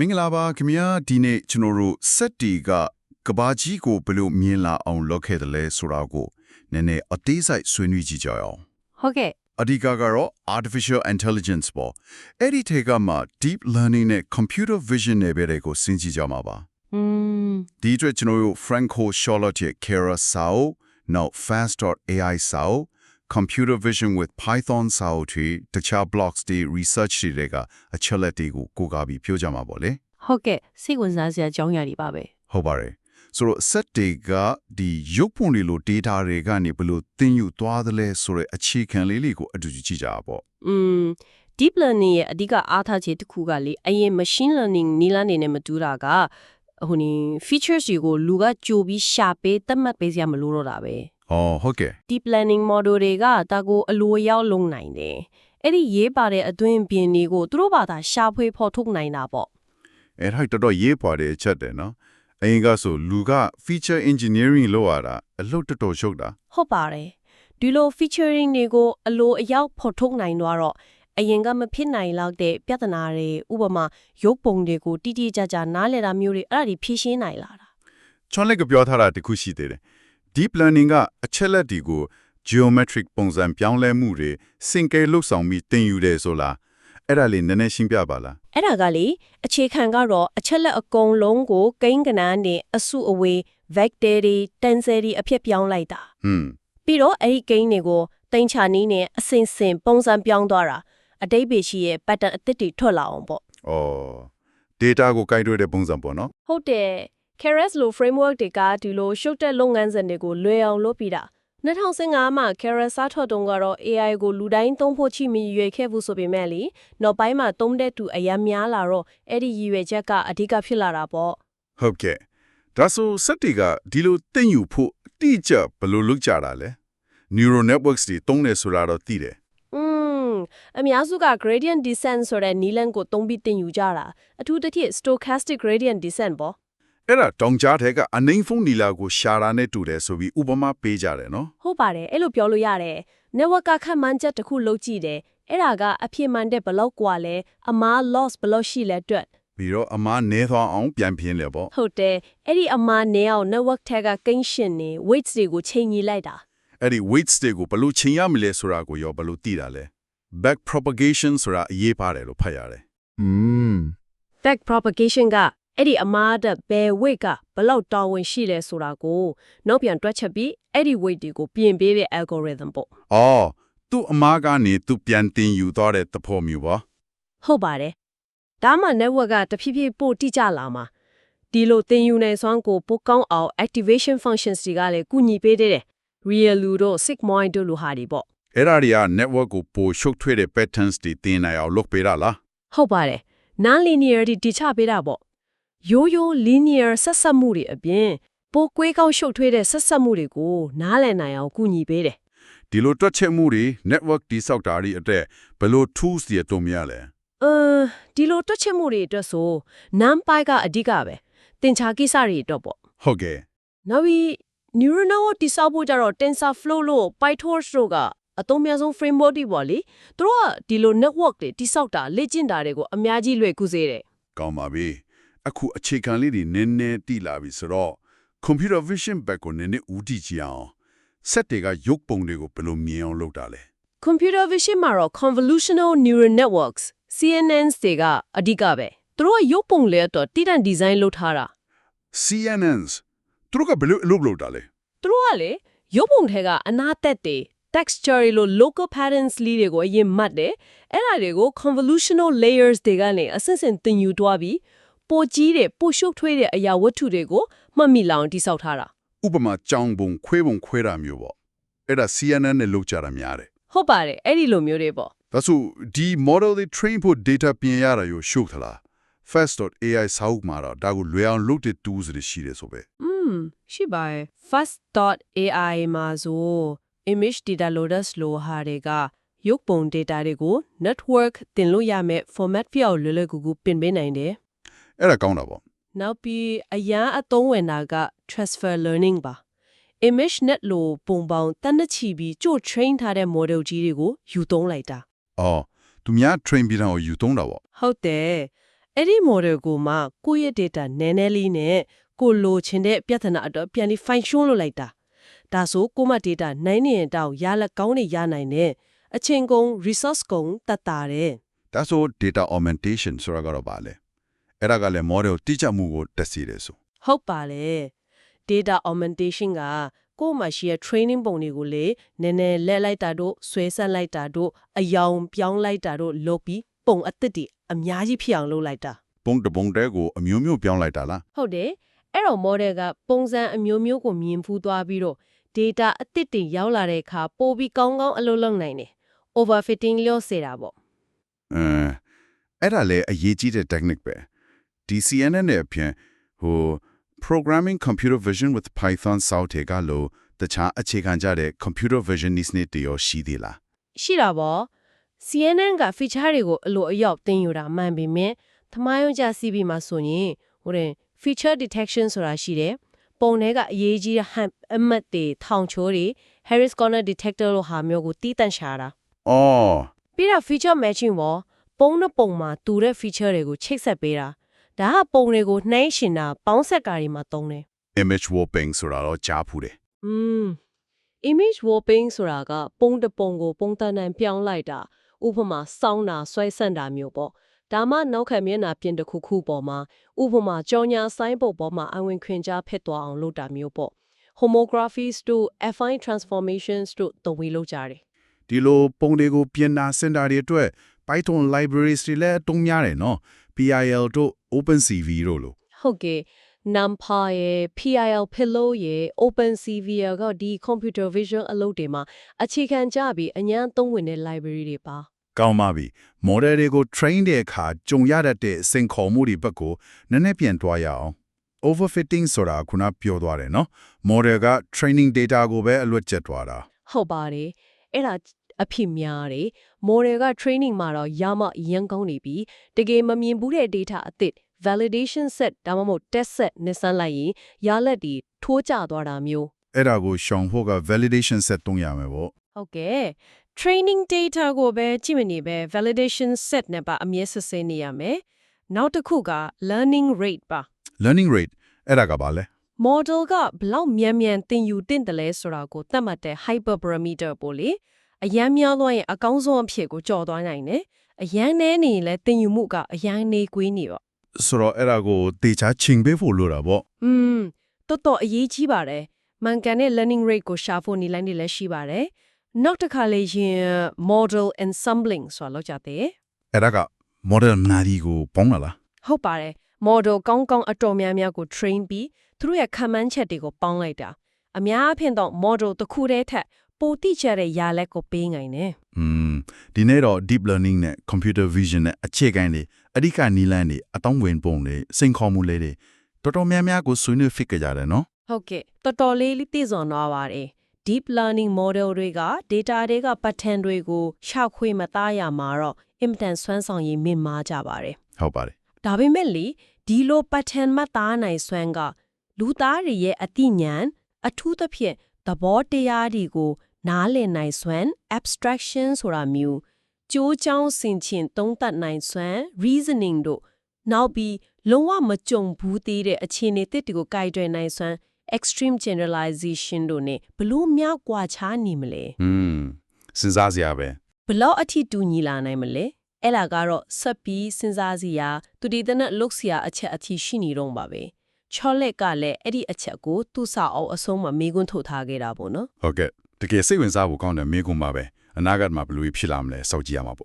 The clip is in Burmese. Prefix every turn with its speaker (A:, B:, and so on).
A: မင်္ဂလာပါခင်ဗျာဒီနေ့ကျွန်တော်တို့စက်တီကကဘာကြီးကိုဘယ်လိုမြင်လာအောင်လုပ်ခဲ့တယ်လဲဆိုတာကိုနည်းနည်းအသေးစိတ်ဆွေးနွေးကြည့်ကြအောင်
B: ဟုတ်ကဲ့
A: အဓိကကတော့ artificial intelligence ပေါ့အဲ့ဒီထေကမှာ deep learning နဲ့ computer vision နဲ့ပဲတွေကိုစဉ်းကြည့်ကြမှာပါ
B: อืม
A: ဒီအတွက်ကျွန်တော်တို့ Franco Charlotte ရဲ့ Kera Sao နောက် fast.ai Sao computer vision with python Sao တွေတခြား blocks တွေ research တွေတွေကအချက်လက်တွေကိုကိုးကားပြီးပြောကြမှာပေါ့လေ
B: ဟုတ်ကဲ့စိတ်ဝင်စားစရာအကြောင်းအရာတွေပါပဲ
A: ဟုတ်ပါတယ်ဆိုတော့ set တွေကဒီရုပ်ပုံတွေလို data တွေကနေဘယ်လိုသင်ယူသွားသလဲဆိုတဲ့အခြေခံလေးလေးကိုအတူတူကြည့်ကြပါပေါ့
B: อืม deep learning ရဲ့အဓိကအားထားချက်တစ်ခုကလေအရင် machine learning နီလာနေနဲ့မတူတာကဟိုနီ features တွေကိုလူကကြိုပြီးရှာပေးသတ်မှတ်ပေးစရာမလိုတော့တာပဲ။
A: အော်ဟုတ်ကဲ့
B: deep learning model တွေကတာကိုအလိုအရောက်လုံနိုင်တယ်အဲ့ဒီရေးပါတဲ့အတွင်းပြင်တွေကိုသူတို့ဘာသာရှာဖွေဖော်ထုတ်နိုင်တာပေါ့။
A: အဲ့ဒါတော်တော်ရေးပွားတဲ့အချက်တယ်နော်။အရင်ကဆိုလူက feature engineering လုပ်ရတာအလုပ်တော်တော်ရှုပ်တာ
B: ဟုတ်ပါတယ်ဒီလို featuring တွေကိုအလိုအရောက်ဖော်ထုတ်နိုင်တော့အရင်ကမဖြစ်နိုင်လောက်တဲ့ပြဿနာတွေဥပမာရုပ်ပုံတွေကိုတိတိကျကျနားလည်တာမျိုးတွေအဲ့ဒါတွေဖြည့်ရှင်းနိုင်လာတာ။
A: ချွန်လက်ကပြောထားတာတခုရှိသေးတယ်။ deep learning ကအချက်လက်တွေကို geometric ပုံစံပြောင်းလဲမှုတွေစင်ကဲလှုပ်ဆောင်ပြီးသင်ယူတယ်ဆိုလား။အဲ့ဒါလေးနည်းနည်းရှင်းပြပါလား
B: အဲ့ဒါကလေအခြေခံကတော့အချက်လက်အကုန်လုံးကိုကိန်းကဏန်းနဲ့အစုအဝေး vector တွေ tensor တွေအဖြစ်ပြောင်းလိုက်တာ။
A: ဟွန်း
B: ပြီးတော့အဲ့ဒီကိန်းတွေကိုတင်ချာနည်းနဲ့အစင်စင်ပုံစံပြောင်းသွားတာအတိတ်ပဲရှိရဲ့ pattern အသစ်တွေထွက်လာအောင်ပေါ့။
A: အော် data ကိုကိုက်တွဲတဲ့ပုံစံပေါ့နော်
B: ဟုတ်တယ် Keras လို framework တွေကဒီလိုရှုပ်တဲ့လုပ်ငန်းစဉ်တွေကိုလွယ်အောင်လုပ်ပြီးတာ2015မှာ Keras စထွက်တုန်းကတော့ AI ကိုလူတိုင်းသုံးဖို့ချိမီရွေခဲ့ဘူးဆိုပေမဲ့လေနောက်ပိုင်းမှာသုံးတဲ့သူအများများလာတော့အဲ့ဒီရည်ရွယ်ချက်ကအဓိကဖြစ်လာတာပေါ့။
A: ဟုတ်ကဲ့။ဒါဆိုစက်တွေကဒီလိုသင်ယူဖို့အတိအကျဘယ်လိုလုပ်ကြတာလဲ။ neural networks တွေတုံးတယ်ဆိုတာတော့သိတယ်
B: อืมအများစုက gradient descent ဆိုတဲ့နီလန်ကိုသုံးပြီးသင်ယူကြတာအထူးသဖြင့် stochastic gradient descent ပေါ့
A: အဲ့ဒါတောင်ကြားထဲကအနိုင်ဖုန်းနီလာကိုရှာတာနဲ့တူတယ်ဆိုပြီးဥပမာပေးကြတယ်နော်
B: ဟုတ်ပါတယ်အဲ့လိုပြောလို့ရတယ် network ကခန့်မှန်းချက်တစ်ခုလုပ်ကြည့်တယ်အဲ့ဒါကအဖြစ်မှန်တဲ့ဘလောက်กว่าလဲအမား loss ဘလောက်ရှိလဲအတွက်
A: ပြီးတော့အမားနဲသွားအောင်ပြန်ပြင်းလေပေါ့
B: ဟုတ်တယ်အဲ့ဒီအမားနေအောင် network ထက်ကကိန်းရှင်နေ weights တွေကိုချိန်ညီလိုက်တာ
A: အဲ့ဒီ weights တွေကိုဘယ်လိုချိန်ရမလဲဆိုတာကိုရောဘယ်လိုသိတာလဲ back propagation ဆိုတာအရေးပါတယ်လို့ဖတ်ရတယ်
C: อืม
B: back propagation က အဲ့ဒီအမားတဲ့ဘယ် weight ကဘလောက်တာဝန်ရှိလဲဆိုတာကိုနောက်ပြန်တွက်ချက်ပြီးအဲ့ဒီ weight တွေကိုပြင်ပေးတဲ့ algorithm ပေါ့
A: အော်သူ့အမားကနေသူပြန်တင်ယူသွားတဲ့သဘောမျိုးပါ
B: ဟုတ်ပါတယ်ဒါမှ network ကတဖြည်းဖြည်းပို့တိကျလာမှာဒီလိုသင်ယူနေစွမ်းကိုပိုကောင်းအောင် activation functions တွေကလည်းကူညီပေးတယ် real လူတို့ sigmoid တို့လိုဟာတွေပေါ့
A: အဲ့ဒါတွေက network ကိုပိုရှုပ်ထွေးတဲ့ patterns တွေတင်နိုင်အောင်လုပ်ပေးတာလား
B: ဟုတ်ပါတယ် non-linearity တိချပေးတာပေါ့ ရိုးရိုး linear ဆက်ဆက်မှုတွေအပြင်ပိုကွေးကောင်းရှုပ်ထွေးတဲ့ဆက်ဆက်မှုတွေကိုနားလည်နိုင်အောင်ကူညီပေးတယ်
A: ဒီလိုတွက်ချက်မှုတွေ network တိဆောက်တာတွေအတက်ဘယ်လို tools တွေတုံးမရလဲ
B: အမ်ဒီလိုတွက်ချက်မှုတွေအတွက်ဆို numpy ကအဓိကပဲသင်္ချာကိစ္စတွေအတွက်ပေါ့
A: ဟုတ်ကဲ့
B: နောက်ပြီး neural network တိစောက်ဖို့ကြတော့ TensorFlow လို့ PyTorch တို့ကအသုံးများဆုံး framework တွေပေါ့လေသူတို့ကဒီလို network တွေတိစောက်တာလေ့ကျင့်တာတွေကိုအများကြီးလွယ်ကူစေတယ်
A: ကောင်းပါပြီ အခုအခြေခံလေးတွေနည်းနည်းတိလာပြီဆိုတော့ computer vision back ကိုနည်းနည်းဦးတည်ကြည့်အောင် set တွေကရုပ်ပုံတွေကိုဘယ်လိုမြင်အောင်လုပ်တာလဲ
B: computer vision မှာတော့ convolutional neural networks CNNs တွေကအဓိကပဲသူတို့ကရုပ်ပုံလဲတော့တိတန့် design လုပ်ထားတာ
A: CNNs သူတို့ကဘယ်လိုအလုပ်လုပ်တာလဲ
B: သူတို့ကလေရုပ်ပုံထဲကအနာသက်တွေ texture တွေလို local patterns လေးတွေကိုအရင်မှတ်တယ်အဲ့ဒါတွေကို convolutional layers တွေကနေအဆင့်ဆင့်သင်ယူသွားပြီး ပိုကြီးတဲ့ပိုရှုပ်ထွေးတဲ့အရာဝတ္ထုတွေကိုမှတ်မိလောင်တိစောက်ထားတာ
A: ဥပမာကြောင်ပုံခွဲပုံခွဲတာမျိုးပေါ့အဲ့ဒါ CNN နဲ့လုပ်ကြတာများတယ်
B: ဟုတ်ပါတယ်အဲ့ဒီလိုမျိုးတွေပေါ့
A: ဒါဆိုဒီ model တွေ train ဖို့ data ပြင်ရတာရောရှုပ်သလား fast.ai စာအုပ်မှာတော့ဒါကိုလွယ်အောင်လုပ်တဲ့ tools တွေရှိတယ်ဆိုပဲ
B: อืมရှိပါရဲ့ fast.ai မှာဆို image data loaders လိုဟာတွေကရုပ်ပုံ data တွေကို network တင်လို့ရမယ့် format ပြောက်လွယ်လွယ်ကူကူပြင်ပေးနိုင်တယ်
A: အဲ့ဒါကောင်းတာပေါ့
B: နောက်ပြီးအရန်အသုံးဝင်တာက transfer learning ပါ image net လို့ပုံပေါင်းတန်းတစ်ချီပြီးကြို့ train ထားတဲ့ model ကြီးတွေကိုယူသုံးလိုက်တာ
A: အော်သူများ train ပြီးတော့ယူသုံးတာပေါ့
B: ဟုတ်တယ်အဲ့ဒီ model ကိုမှကိုယ့်ရဲ့ data နည်းနည်းလေးနဲ့ကိုလိုချင်တဲ့ပြဿနာအတွက်ပြန်ပြီး fine tune လုပ်လိုက်တာဒါဆိုကိုယ့်မ data နိုင်နေရင်တောင်ရလက်ကောင်းနေရနိုင်တယ်အချိန်ကုန် resource ကုန်တတ်တာတယ်
A: ဒါဆို data augmentation ဆိုတာကတော့ပါလေ အဲ့ဒါကလည်း model တိကျမှုကိုတက်စီတယ်ဆို
B: ဟုတ်ပါလေ data augmentation ကကိုယ့်မှာရှိတဲ့ training ပုံတွေကိုလေနည်းနည်းလဲလိုက်တာတို့ဆွဲဆက်လိုက်တာတို့အယောင်ပြောင်းလိုက်တာတို့လုပ်ပြီးပုံအသစ်တွေအများကြီးဖြစ်အောင်လုပ်လိုက်တာ
A: ပုံတစ်ပုံတဲကိုအမျိုးမျိုးပြောင်းလိုက်တာလား
B: ဟုတ်တယ်အဲ့တော့ model ကပုံစံအမျိုးမျိုးကိုမြင်ဖူးသွားပြီးတော့ data အသစ်တွေရောက်လာတဲ့အခါပိုပြီးကောင်းကောင်းအလုပ်လုပ်နိုင်တယ် overfitting လို့စေတာပေါ့
A: အင်းအဲ့ဒါလည်းအရေးကြီးတဲ့ technique ပဲ ဒီ CNN နဲ့အပြင်ဟို programming computer vision with python စောက်တေကလို့တခြားအခြေခံကြတဲ့ computer vision နည်းစနစ်တွေရောရှိသေးလား
B: ရှိတာပေါ့ CNN က feature တွေကိုအလိုအယောက်သင်ယူတာမှန်ပေမဲ့သမိုင်းရုံးကြ CB မှာဆိုရင်ဟိုတဲ့ feature detection ဆိုတာရှိတယ်ပုံထဲကအရေးကြီးတဲ့ hump အမှတ်တွေထောင်ချိုးတွေ Harris Corner detector လို့ဟာမျိုးကိုတီးတန့်ရှာတာ
A: အော်
B: ပြီးတော့ feature matching ပေါ့ပုံနဲ့ပုံမှာတူတဲ့ feature တွေကိုချိတ်ဆက်ပေးတာ ဒါကပုံတွေကိုနှိုင်းရှင်တာပေါင်းဆက်ကာတွေမှာသုံးတယ်
A: image warping ဆိုတာတော့ကြားဖူးတယ်
B: อืม image warping ဆိုတာကပုံတစ်ပုံကိုပုံတန်တန်ပြောင်းလိုက်တာဥပမာစောင်းတာဆွဲဆန့်တာမျိုးပေါ့ဒါမှနောက်ခံမျက်နှာပြင်တစ်ခုခုပေါ်မှာဥပမာကြောင်ညာဆိုင်ပုတ်ပေါ်မှာအဝင်ခွင်ကြားဖက်သွားအောင်လုပ်တာမျိုးပေါ့ homographies တို့ affine transformations တို့သုံးပြီးလုပ်ကြတယ်
A: ဒီလိုပုံတွေကိုပြင်နာစင်တာတွေအတွက် Python libraries တွေလည်းတုံးများတယ်နော် PIL တို့ OpenCV တို့လို့
B: ဟုတ်ကဲ့ NumPy ရယ် PIL Pillow ရယ် OpenCV ရယ်ကဒီ computer vision အလုပ်တွေမှာအခြေခံကြပြီးအញ្ញမ်းသုံးဝင်တဲ့ library တွေပါ
A: ကောင်းပါပြီ model တွေကို train တဲ့အခါကြုံရတတ်တဲ့စင်ခေါ်မှုတွေဘက်ကိုနည်းနည်းပြန်တွားရအောင် overfitting ဆိုတာခုနပြောသွားတယ်နော် model က training data ကိုပဲအလွတ်ကျက်သွားတာ
B: ဟုတ်ပါတယ်အဲ့ဒါအဖြစ်များတယ် model က training မှာတော့ရမအရင်ကောင်းနေပြီတကယ်မမြင်ဘူးတဲ့ data အသစ် validation set ဒါမှမဟုတ် test set နဲ့ဆန်းလိုက်ရင်ရလက်ဒီထိုးကျသွားတာမျိုး
A: အဲ့ဒါကိုရှောင်ဖို့က validation set တုံးရမယ်ပေါ့
B: ဟုတ်ကဲ့ training data ကိုပဲကြည့်မနေပဲ validation set နဲ့ပါအမြဲစစ်ဆေးနေရမယ်နောက်တစ်ခုက learning rate ပါ
A: learning rate အဲ့ဒါကပါလဲ
B: model ကဘလောက်မြန်မြန်သင်ယူသင့်တယ်လဲဆိုတာကိုသတ်မှတ်တဲ့ hyperparameter ပို့လေ အရန်များလို့ရင်အကောင်းဆုံးအဖြစ်ကိုကြော်သွားနိုင်တယ်အရန်နဲနေရင်လည်းသင်ယူမှုကအရန်နေကွေးနေပါ
A: ဆိုတော့အဲ့ဒါကိုတေချာချိန်ပေးဖို့လိုတာပေါ့
B: อืมတော်တော်အရေးကြီးပါတယ်မှန်ကန်တဲ့ learning rate ကိုရှာဖို့နေလိုက်နေလည်းရှိပါတယ်နောက်တစ်ခါလေးရင် model ensembling ဆိုတာလောက်ကြတဲ့
A: အဲ့ဒါက model နာဒီကိုပေါင်းလာလား
B: ဟုတ်ပါတယ် model ကောင်းကောင်းအတော်များများကို train ပြီးသူတို့ရဲ့ခံမှန်းချက်တွေကိုပေါင်းလိုက်တာအများအဖြစ်တော့ model တစ်ခုတည်းထက် ပိုတိကျတဲ့ရာလက်ကိုပေးနိုင်တယ်
A: อืมဒီနေ့တော့ deep learning နဲ့ computer vision နဲ့အခြေခံတွေအဓိကနီလန်းတွေအတောင်းဝင်ပုံတွေစိန်ခေါ်မှုလေးတွေတော်တော်များများကိုဆွေးနွေးဖြစ်ကြတယ်နော်
B: ဟုတ်ကဲ့တော်တော်လေးလေးသိစွန်သွားပါတယ် deep learning model တွေက data တွေက pattern တွေကိုရှောက်ခွေမသားရမှာတော့ immediate စွမ်းဆောင်ရည်မြင့်မားကြပါတယ်
A: ဟုတ်ပါတယ်
B: ဒါပေမဲ့လေဒီလို pattern မှတ်သားနိုင်စွမ်းကလူသားတွေရဲ့အသိဉာဏ်အထူးသဖြင့်သဘောတရားတွေကို နားလည်နိုင်စွမ်း abstraction ဆိုတာမျိုးကြိုးချောင်းဆင်ခြင်သုံးသပ်နိုင်စွမ်း reasoning တို့နောက်ပြီးလုံးဝမကြုံဘူးသေးတဲ့အခြေအနေတစ်တွေကိုကြိုက်တွယ်နိုင်စွမ်း extreme generalization တို့ ਨੇ ဘလို့မြောက်กว่าချားနေမလဲ
A: อืมစဉ်းစားစရာပဲ
B: ဘလောက်အထိတူညီလာနိုင်မလဲအဲ့လာကတော့ဆက်ပြီးစဉ်းစားစရာသူဒီတဲ့နဲ့လုတ်စရာအချက်အထိရှိနေတော့ပါပဲချော်လက်ကလည်းအဲ့ဒီအချက်ကိုသူ့စာအုပ်အဆုံးမှာမေးခွန်းထုတ်ထားခဲ့တာပေါ့နော်
A: ဟုတ်ကဲ့ တကယ်စိတ်ဝင်စားဖို့ကောင်းတဲ့မိကုံပါပဲအနာဂတ်မှာဘယ်လိုဖြစ်လာမလဲစောင့်ကြည့်ရမှာပေါ့